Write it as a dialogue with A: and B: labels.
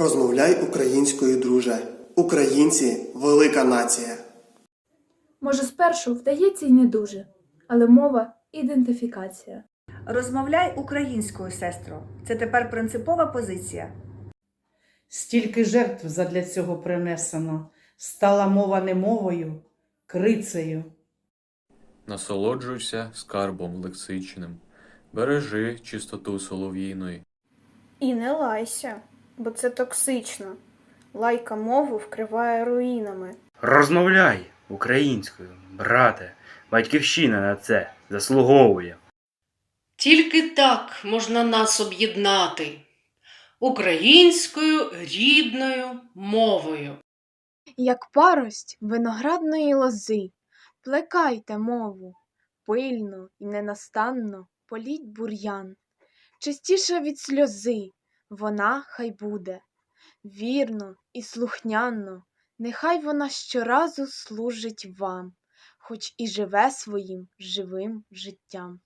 A: Розмовляй українською, друже. Українці велика нація.
B: Може, спершу вдається й не дуже, але мова ідентифікація.
C: Розмовляй українською, сестро. Це тепер принципова позиція.
D: Стільки жертв задля цього принесено, стала мова не мовою, крицею.
E: Насолоджуйся скарбом лексичним, бережи чистоту солов'їної.
F: І не лайся, бо це токсично. Лайка мову вкриває руїнами.
G: Розмовляй українською, брате. Батьківщина на це заслуговує.
H: Тільки так можна нас об'єднати українською рідною мовою.
I: Як парость виноградної лози, плекайте мову, пильно і ненастанно політь бур'ян. Чистіша від сльози вона хай буде, вірно і слухняно, нехай вона щоразу служить вам, хоч і живе своїм живим життям.